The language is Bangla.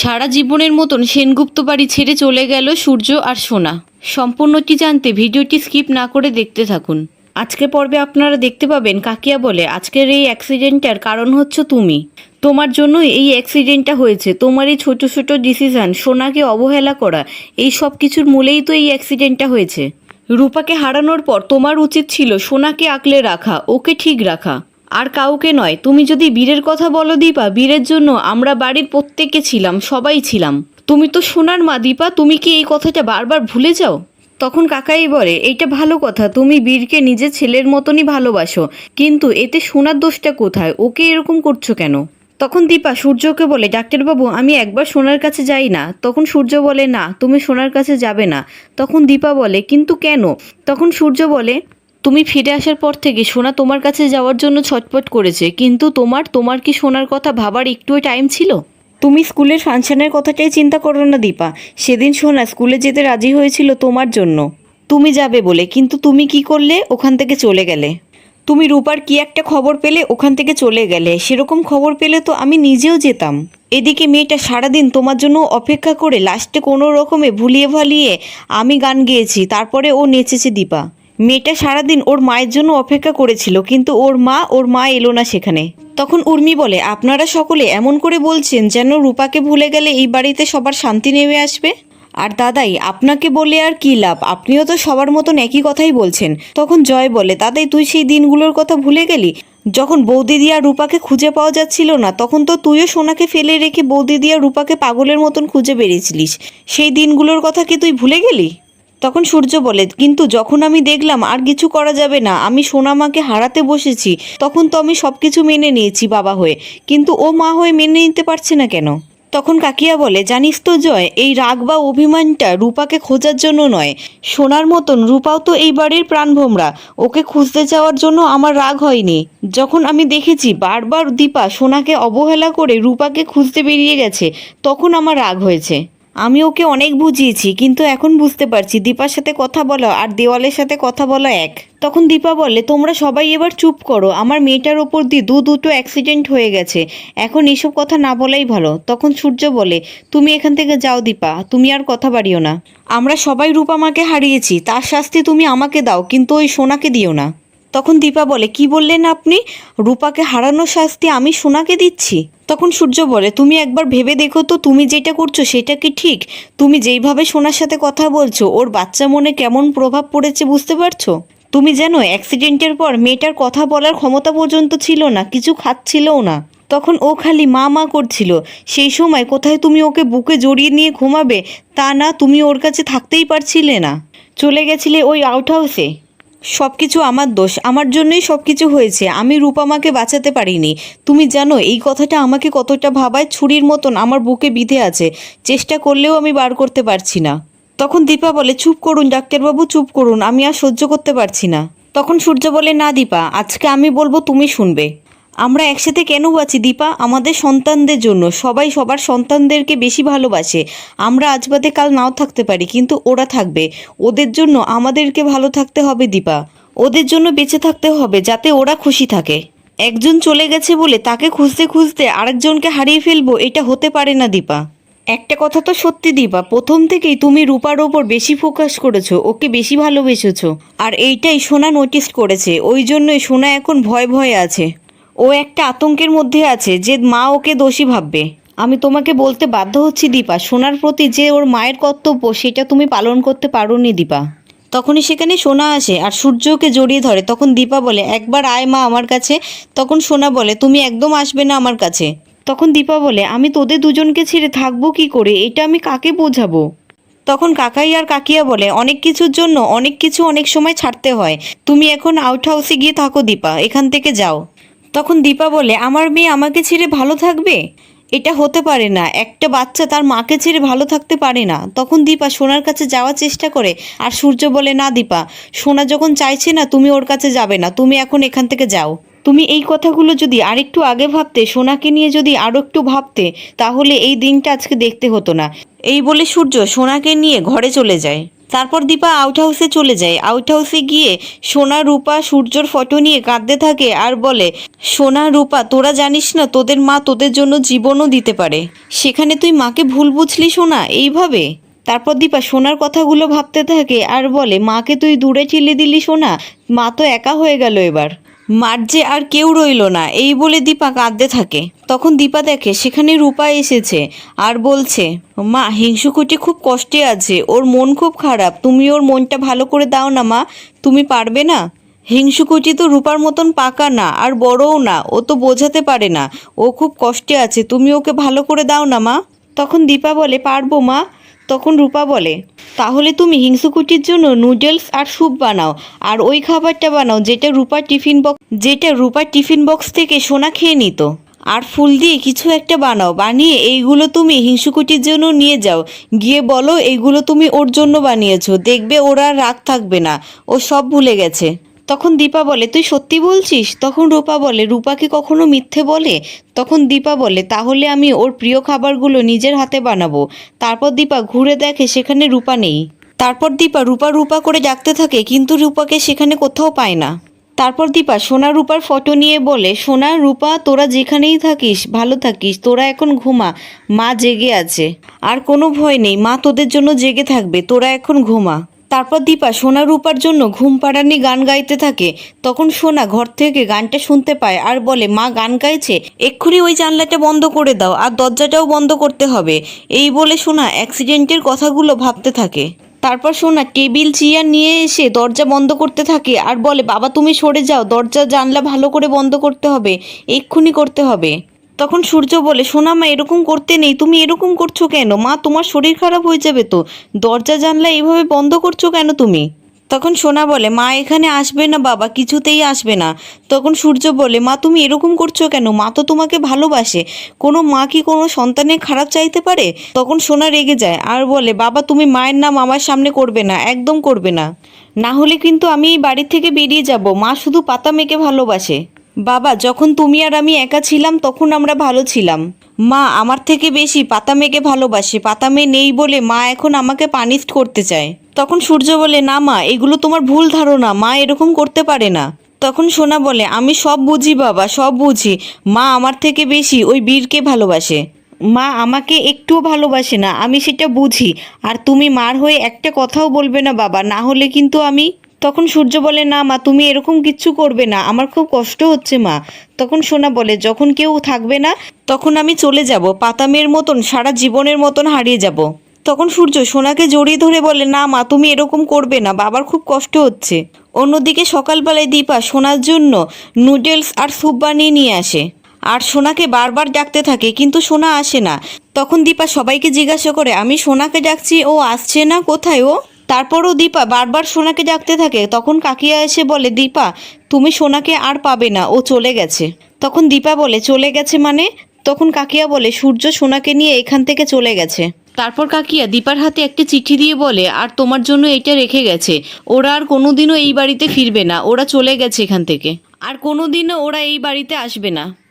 সারা জীবনের মতন সেনগুপ্ত বাড়ি ছেড়ে চলে গেল সূর্য আর সোনা। সম্পূর্ণটি জানতে ভিডিওটি স্কিপ না করে দেখতে থাকুন। আজকে পর্বে আপনারা দেখতে পাবেন কাকিয়া বলে, আজকের এই অ্যাক্সিডেন্টটার কারণ হচ্ছে তুমি। তোমার জন্যই এই অ্যাক্সিডেন্টটা হয়েছে। তোমার এই ছোটো ছোটো ডিসিশন সোনাকে অবহেলা করা, এই সব কিছুর মূলেই তো এই অ্যাক্সিডেন্টটা হয়েছে। রূপাকে হারানোর পর তোমার উচিত ছিল সোনাকে আঁকলে রাখা, ওকে ঠিক রাখা। আর কাউকে নয়, তুমি যদি বীরের কথা বলো দীপা, বীরের জন্য আমরা বাড়ির প্রত্যেকে ছিলাম, সবাই ছিলাম। তুমি তো সোনার মা দীপা, তুমি কি এই কথাটা বারবার ভুলে যাও? তখন কাকাই বলে, এইটা ভালো কথা, তুমি বীরকে নিজের ছেলের মতনই ভালোবাসো, কিন্তু এতে সোনার দোষটা কোথায়? ওকে এরকম করছ কেন? তখন দীপা সূর্যকে বলে, ডাক্তারবাবু, আমি একবার সোনার কাছে যাই না। তখন সূর্য বলে, না, তুমি সোনার কাছে যাবে না। তখন দীপা বলে, কিন্তু কেন? তখন সূর্য বলে তুমি ফিরে আসার পর থেকে সোনা তোমার কাছে যাওয়ার জন্য ছটপট করেছে, কিন্তু তোমার তোমার কি সোনার কথা ভাবার একটুও টাইম ছিল? তুমি স্কুলের ফাংশনের কথাটাই চিন্তা করো না, দীপা। সেদিন সোনা স্কুলে যেতে রাজি হয়েছিল তোমার জন্য। তুমি যাবে বলে, কিন্তু তুমি কি করলে? ওখান থেকে চলে গেলে। তুমি রূপার কি একটা খবর পেলে? ওখান থেকে চলে গেলে। সেরকম খবর পেলে তো আমি নিজেও যেতাম। এদিকে মেয়েটা সারাদিন তোমার জন্য অপেক্ষা করে লাস্টে কোনো রকমে ভুলিয়ে ভালিয়ে আমি গান গেয়েছি, তারপরে ও নেচেছে, দীপা। মেয়েটা সারাদিন ওর মায়ের জন্য অপেক্ষা করেছিল, কিন্তু ওর মা ওর মা এলো না সেখানে। তখন উর্মি বলে, আপনারা সকলে এমন করে বলছেন যেন রূপাকে ভুলে গেলে এই বাড়িতে সবার শান্তি নেমে আসবে? আর দাদাই, আপনাকে বলে আর কি লাভ? আপনিও তো সবার মতন একই কথাই বলছেন। তখন জয় বলে, দাদাই, তুই সেই দিনগুলোর কথা ভুলে গেলি? যখন বৌদিদি আর রূপাকে খুঁজে পাওয়া যাচ্ছিল না, তখন তো তুইও সোনাকে ফেলে রেখে বৌদিদি আর রূপাকে পাগলের মতন খুঁজে বেরিয়েছিলিস। সেই দিনগুলোর কথা কি তুই ভুলে গেলি? তখন সূর্য বলে, কিন্তু যখন আমি দেখলাম আর কিছু করা যাবে না, আমি সোনামাকে হারাতে বসেছি, তখন তো আমি সব কিছু মেনে নিয়েছি বাবা হয়ে। কিন্তু ও মা হয়ে মেনে নিতে পারছে না কেন? তখন কাকিয়া বলে, জানিস তো জয়, এই রাগ বা অভিমানটা রূপাকে খোঁজার জন্য নয়। সোনার মতন রূপাও তো এই বাড়ির প্রাণভোমরা। ওকে খুঁজতে যাওয়ার জন্য আমার রাগ হয়নি। যখন আমি দেখেছি বারবার দীপা সোনাকে অবহেলা করে রূপাকে খুঁজতে বেরিয়ে গেছে, তখন আমার রাগ হয়েছে। আমি ওকে অনেক বুঝিয়েছি, কিন্তু এখন বুঝতে পারছি দীপার সাথে কথা বলা আর দেওয়ালের সাথে কথা বলা এক। তখন দীপা বলে, তোমরা সবাই এবার চুপ করো, আমার মেয়েটার ওপর দিয়ে দু দুটো অ্যাক্সিডেন্ট হয়ে গেছে, এখন এসব কথা না বলাই ভালো। তখন সূর্য বলে, তুমি এখান থেকে যাও দীপা, তুমি আর কথা বাড়িও না। আমরা সবাই রূপামাকে হারিয়েছি, তার শাস্তি তুমি আমাকে দাও, কিন্তু ওই সোনাকে দিও না। তখন দীপা বলে, কি বললেন আপনি? রূপাকে হারানোর শাস্তি আমি সোনাকে দিচ্ছি? তখন সূর্য বলে, তুমি একবার ভেবে দেখো তো, তুমি যেটা করছ সেটা কি ঠিক? তুমি যেইভাবে সোনার সাথে কথা বলছো, ওর বাচ্চা মনে কেমন প্রভাব পড়েছে বুঝতে পারছ? তুমি জানো, অ্যাক্সিডেন্টের পর মেয়েটার কথা বলার ক্ষমতা পর্যন্ত ছিল না, কিছু খাচ্ছিলও না। তখন ও খালি মা মা করছিল। সেই সময় কোথায় তুমি ওকে বুকে জড়িয়ে নিয়ে ঘুমাবে? তা না, তুমি ওর কাছে থাকতেই পারছিলে না। চলে গেছিলে ওই আউট হাউসে সব কিছু আমার দোষ। আমার জন্যই সব কিছু হয়েছে। আমি রূপামাকে বাঁচাতে পারিনি। তুমি জানো, এই কথাটা আমাকে কতটা ভাবায়, ছুরির মতন আমার বুকে বিধে আছে। চেষ্টা করলেও আমি বার করতে পারছি না। তখন দীপা বলে, চুপ করুন ডাক্তারবাবু, চুপ করুন। আমি আর সহ্য করতে পারছি না। তখন সূর্য বলে, না দীপা, আজকে আমি বলব তুমি শুনবে। আমরা একসাথে কেন বাঁচি, দীপা? আমাদের সন্তানদের জন্য। সবাই সবার সন্তানদেরকে বেশি ভালোবাসে। আমরা আজ বাদে কাল নাও থাকতে পারি, কিন্তু ওরা থাকবে। ওদের জন্য আমাদেরকে ভালো থাকতে হবে, দীপা। ওদের জন্য বেঁচে থাকতে হবে, যাতে ওরা খুশি থাকে। একজন চলে গেছে বলে তাকে খুঁজতে খুঁজতে আরেকজনকে হারিয়ে ফেলব, এটা হতে পারে না, দীপা। একটা কথা তো সত্যি, দীপা। প্রথম থেকেই তুমি রূপার ওপর বেশি ফোকাস করেছ, ওকে বেশি ভালোবেসেছো। আর এইটাই সোনা নোটিস করেছে। ওই জন্যই সোনা এখন ভয় ভয়ে আছে। ও একটা আতঙ্কের মধ্যে আছে যে মা ওকে দোষী ভাববে। আমি তোমাকে বলতে বাধ্য হচ্ছি দীপা, সোনার প্রতি যে ওর মায়ের কর্তব্য সেটা তুমি পালন করতে পারোনি দীপা। তখনই সেখানে সোনা আসে আর সূর্যকে জড়িয়ে ধরে। তখন দীপা বলে, একবার আয় মা আমার কাছে। তখন সোনা বলে, তুমি একদম আসবে না আমার কাছে। তখন দীপা বলে, আমি তোদের দুজনকে ছেড়ে থাকব কি করে? এটা আমি কাকে বোঝাবো? তখন কাকাই আর কাকিয়া বলে, অনেক কিছুর জন্য অনেক কিছু অনেক সময় ছাড়তে হয়। তুমি এখন আউট হাউসে গিয়ে থাকো দীপা, এখান থেকে যাও। তখন দীপা বলে, আমার মেয়ে আমাকে ছেড়ে ভালো থাকবে? এটা হতে পারে না। একটা বাচ্চা তার মাকে ছেড়ে ভালো থাকতে পারে না। তখন দীপা সোনার কাছে যাওয়ার চেষ্টা করে, আর সূর্য বলে, না দীপা, সোনা যখন চাইছে না, তুমি ওর কাছে যাবে না। তুমি এখন এখান থেকে যাও। তুমি এই কথাগুলো যদি আরেকটু আগে ভাবতে, সোনাকে নিয়ে যদি আরও একটু ভাবতে, তাহলে এই দিনটা আজকে দেখতে হতো না। এই বলে সূর্য সোনাকে নিয়ে ঘরে চলে যায়। তারপর দীপা আউট হাউসে চলে যায়। আউট হাউসে গিয়ে সোনা, রূপা, সূর্যর ফটো নিয়ে কাঁদতে থাকে আর বলে, সোনা, রূপা, তোরা জানিস না তোদের মা তোদের জন্য জীবনও দিতে পারে। সেখানে তুই মাকে ভুল বুঝলি সোনা? এইভাবে? তারপর দীপা সোনার কথাগুলো ভাবতে থাকে আর বলে, মাকে তুই দূরে ঠেলে দিলি সোনা? মা তো একা হয়ে গেল এবার। মার যে আর কেউ রইল না, এই বলে দীপা কাঁদতে থাকে। তখন দীপা দেখে, সেখানে রূপা এসেছে আর বলছে, মা, হিংসুকুটি খুব কষ্টে আছে, ওর মন খুব খারাপ। তুমি ওর মনটা ভালো করে দাও না, মা। তুমি পারবে না? হিংসুকুটি তো রূপার মতন পাকা না, আর বড়ও না, ও তো বোঝাতে পারে না। ও খুব কষ্টে আছে, তুমি ওকে ভালো করে দাও না, মা। তখন দীপা বলে, পারব, মা। তখন রূপা বলে তাহলে তুমি হিংসুকুটির জন্য নুডলস আর স্যুপ বানাও, আর ওই খাবারটা বানাও যেটা রূপার টিফিন বক্স, যেটা রূপার টিফিন বক্স থেকে সোনা খেয়ে নিত। আর ফুল দিয়ে কিছু একটা বানাও, বানিয়ে এইগুলো তুমি হিংসুকুটির জন্য নিয়ে যাও। গিয়ে বলো এইগুলো তুমি ওর জন্য বানিয়েছো, দেখবে ওরা রাগ থাকবে না, ও সব ভুলে গেছে। তখন দীপা বলে, তুই সত্যি বলছিস? তখন রূপা বলে, রূপা কি কখনো মিথ্যে বলে? তখন দীপা বলে, তাহলে আমি ওর প্রিয় খাবারগুলো নিজের হাতে বানাবো। তারপর দীপা ঘুরে দেখে সেখানে রূপা নেই। তারপর দীপা রূপা রূপা করে ডাকতে থাকে, কিন্তু রূপাকে সেখানে কোথাও পায় না। তারপর দীপা সোনা রূপার ফটো নিয়ে বলে, সোনা, রূপা, তোরা যেখানেই থাকিস, ভালো থাকিস, তোরা এখন ঘুমা, মা জেগে আছে। আর কোনো ভয় নেই, মা তোদের জন্য জেগে থাকবে, তোরা এখন ঘুমা। তারপর দীপা সোনা রূপার জন্য ঘুম পাড়ানি গান গাইতে থাকে। তখন সোনা ঘর থেকে গানটা শুনতে পায় আর বলে, মা গান গাইছে? এক্ষুনি ওই জানলাটা বন্ধ করে দাও আর দরজাটাও বন্ধ করতে হবে। এই বলে সোনা অ্যাক্সিডেন্টের কথাগুলো ভাবতে থাকে। তারপর সোনা টেবিল, চেয়ার নিয়ে এসে দরজা বন্ধ করতে থাকে আর বলে, বাবা, তুমি সরে যাও। দরজা জানলা ভালো করে বন্ধ করতে হবে। এক্ষুনি করতে হবে। তখন সূর্য বলে সোনা মা, এরকম করতে নেই। তুমি এরকম করছ কেন? মা, তোমার শরীর খারাপ হয়ে যাবে তো। দরজা, জানলা এইভাবে বন্ধ করছ কেন তুমি? তখন সোনা বলে, মা, এখানে আসবে না বাবা, কিছুতেই আসবে না। তখন সূর্য বলে, মা, তুমি এরকম করছ কেন? মা তো তোমাকে ভালোবাসে। কোনো মা কি কোনো সন্তানের খারাপ চাইতে পারে? তখন সোনা রেগে যায় আর বলে, বাবা, তুমি মায়ের নাম আমার সামনে করবে না, একদম করবে না। না হলে কিন্তু আমি এই বাড়ি থেকে বেরিয়ে যাব। মা শুধু পাতা মেয়েকে ভালোবাসে। বাবা, যখন তুমি আর আমি একা ছিলাম, তখন আমরা ভালো ছিলাম। মা, আমার থেকে বেশি পাতা মেয়েকে ভালোবাসে। পাতা মেয়ে নেই বলে মা এখন আমাকে পানিশ করতে চায়। তখন সূর্য বলে, না মা, এগুলো তোমার ভুল ধারণা। মা এরকম করতে পারে না। তখন সোনা বলে, আমি সব বুঝি বাবা, সব বুঝি। মা আমার থেকে বেশি ওই বীরকে ভালোবাসে। মা আমাকে একটুও ভালোবাসে না, আমি সেটা বুঝি। আর তুমি মার হয়ে একটা কথাও বলবে না বাবা, না হলে কিন্তু আমি তখন সূর্য বলে, না মা, তুমি এরকম কিচ্ছু করবে না। আমার খুব কষ্ট হচ্ছে মা। তখন সোনা বলে, যখন কেউ থাকবে না, তখন আমি চলে যাব। পাতামের মতন, সারা জীবনের মতন হারিয়ে যাব। তখন সূর্য সোনাকে জড়িয়ে ধরে বলে, না মা, তুমি এরকম করবে না। বাবার খুব কষ্ট হচ্ছে। অন্যদিকে সকালবেলায় দীপা সোনার জন্য নুডলস আর স্যুপ বানিয়ে নিয়ে আসে। আর সোনাকে বারবার ডাকতে থাকে, কিন্তু সোনা আসে না। তখন দীপা সবাইকে জিজ্ঞাসা করে, আমি সোনাকে ডাকছি, ও আসছে না? কোথায় ও? তারপরও দীপা বারবার সোনাকে ডাকতে থাকে। তখন কাকিয়া এসে বলে, দীপা, তুমি সোনাকে আর পাবে না, ও চলে গেছে। তখন দীপা বলে, চলে গেছে মানে? তখন কাকিয়া বলে, সূর্য সোনাকে নিয়ে এখান থেকে চলে গেছে। তারপর কাকিয়া দীপার হাতে একটা চিঠি দিয়ে বলে, আর তোমার জন্য এটা রেখে গেছে। ওরা আর কোনোদিনও এই বাড়িতে ফিরবে না। ওরা চলে গেছে এখান থেকে। আর কোনোদিনও ওরা এই বাড়িতে আসবে না।